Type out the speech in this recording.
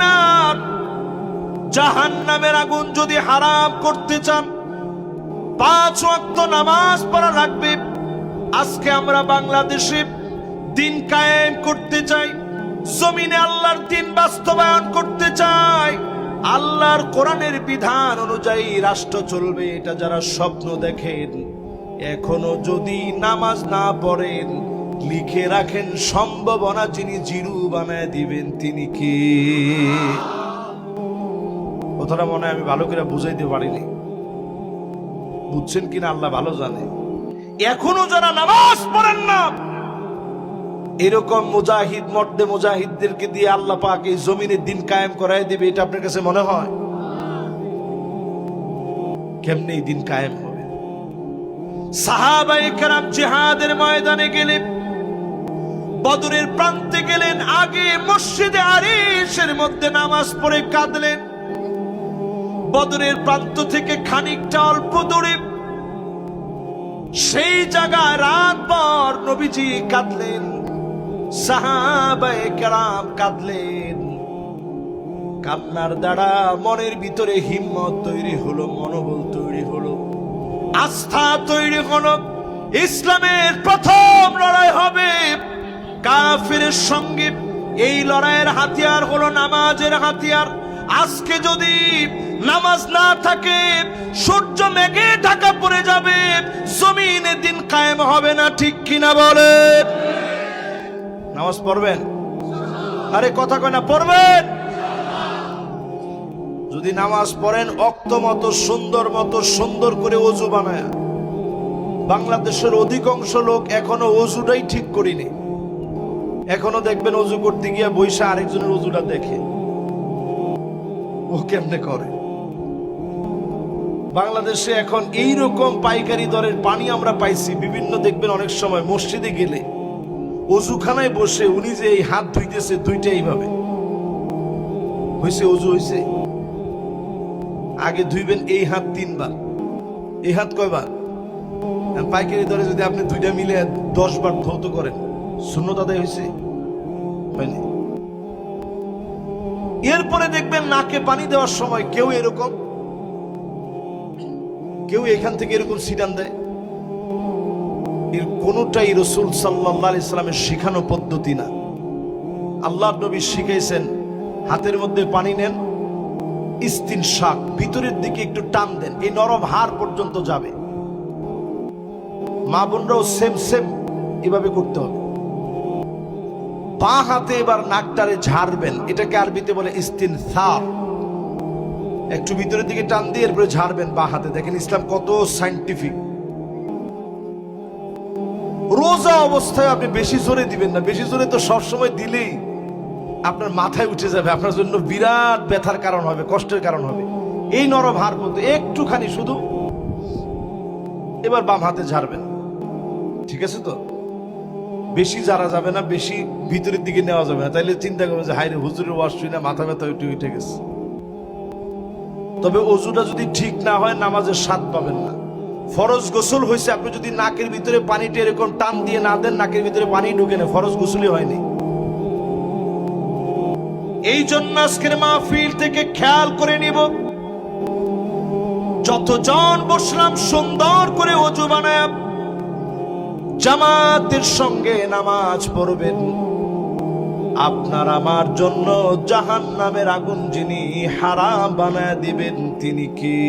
নার। জাহান্নামের আগুন যদি হারাম করতে চান, পাঁচ ওয়াক্ত নামাজ পড়া লাগবে। আজকে আমরা বাংলাদেশে দিন কায়েম করতে চাই, জমিনে আল্লাহর দিন বাস্তবায়ন করতে চাই। আল্লাহর কোরআনের বিধান অনুযায়ী রাষ্ট্র চলবে, এটা যারা স্বপ্ন দেখেন। এখনও যদি নামাজ না পড়েন লিখে রাখেন সম্ভাবনা যিনি জিরু বানায় দিবেন তিনি কে? কথাটা মনে আমি ভালো করে বুঝাইতে পারিনি। বুঝছেন কিনা আল্লাহ ভালো জানে। এখনও যারা নামাজ পড়েন না, এরকম মুজাহিদ, মর্দে মুজাহিদদেরকে দিয়ে আল্লাহ পাক এই জমিনে দিন কায়েম করাই দেবে, এটা আপনার কাছে মনে হয়? কেমনে দিন কায়েম হবে? সাহাবাই কেরাম জিহাদের ময়দানে গেলেন বদরের প্রান্তে গেলেন, আগে মসজিদে আরিশের মধ্যে নামাজ পড়ে কাঁদলেন। বদরের প্রান্ত থেকে খানিকটা অল্প দূরে সেই জায়গায় রাত পর নবীজি কাঁদলেন, সাহাবায়ে কেরাম কাঁদলেন। কান্নার দ্বারা মনের ভিতরে হিম্মত তৈরি হলো, মনোবল তৈরি হলো, আস্থা তৈরি হলো, ইসলামের প্রথম লড়াই হবে কাফিরের সঙ্গে এই লড়াইয়ের হাতিয়ার হলো নামাজের হাতিয়ার। আজকে যদি নামাজ না থাকে, সূর্য মেঘে ঢাকা পড়ে যাবে, জমিনে দিন কায়েম হবে না, ঠিক কিনা বলে? নামাজ পড়বেন? আরে কথা কয় না, পড়বেন? যদি নামাজ পড়েন, অক্ত মতো, সুন্দর মতো, সুন্দর করে অজু বানায়। বাংলাদেশের অধিকাংশ লোক এখনও অজুটাই ঠিক করিনি। এখনও দেখবেন অজু করতে গিয়ে বৈশা আরেকজনের অজুটা দেখে। ও কেমনে করে? বাংলাদেশে এখন এই রকম পাইকারি দরের পানি আমরা পাইছি। বিভিন্ন দেখবেন অনেক সময় মসজিদে গেলে অজুখানায় বসে উনি যে এই হাত ধুইতেছে দুইটা এইভাবে। হয়েছে অজু হয়েছে আগে ধুইবেন এই হাত তিনবার। এই হাত কয়বার? পাইকারি দরে যদি আপনি দুইটা মিলে দশ বার ধৌত করেন। শূন্য তাদের হয়েছে এরপরে দেখবেন নাকে পানি দেওয়ার সময় কেউ এরকম, কেউ এখান থেকে এরকম সিটান দেয়। এর কোনোটাই রসুল সাল্লাহ ইসলামের শিখানো পদ্ধতি না। আল্লাহ নবী শিখাইছেন, হাতের মধ্যে পানি নেন, ইস্তিন শাক, ভিতরের দিকে একটু টান দেন, এই নরম হাড় পর্যন্ত যাবে। মা বোনরাও সেম সেম এভাবে করতে হবে। বাঁ হাতে এবার নাকটারে ঝাড়বেন। এটাকে আরবিতে বলে ইস্তিন সাপ একটু ভিতরের দিকে টান দিয়ে এরপরে ঝাড়বেন বাঁ হাতে। দেখেন ইসলাম কত সাইন্টিফিক রোজা অবস্থায় আপনি বেশি জোরে দিবেন না। বেশি জোরে তো সবসময় দিলেই আপনার মাথায় উঠে যাবে, আপনার জন্য বিরাট ব্যথার কারণ হবে, কষ্টের কারণ হবে। এই নরম হার মধ্যে একটুখানি শুধু এবার বাম হাতে ঝাড়বেন। ঠিক আছে তো? বেশি জারা যাবে না, বেশি ভিতরের দিকে নেওয়া যাবে না। তাইলে চিন্তা করবেন যে হাইরে হুজুরের ওয়াশ না মাথা ব্যথা উঠে উঠে গেছে। তবে অজুটা যদি ঠিক না হয়, নামাজের স্বাদ পাবেন না। ফরজ গোসল হয়েছে আপনি যদি নাকের ভিতরে পানিটা এরকম টান দিয়ে না দেন, নাকের ভিতরে পানি ঢুকে না ফরজ গোসলই হয়নি। এই জন্য আজকের মাহফিল থেকে খেয়াল করে নিব, যতজন বসলাম সুন্দর করে অজু বানায় জামাতের সঙ্গে নামাজ পড়বেন। আপনার আমার জন্য জাহান নামের আগুন যিনি হারাম বানায় দিবেন, তিনি কি?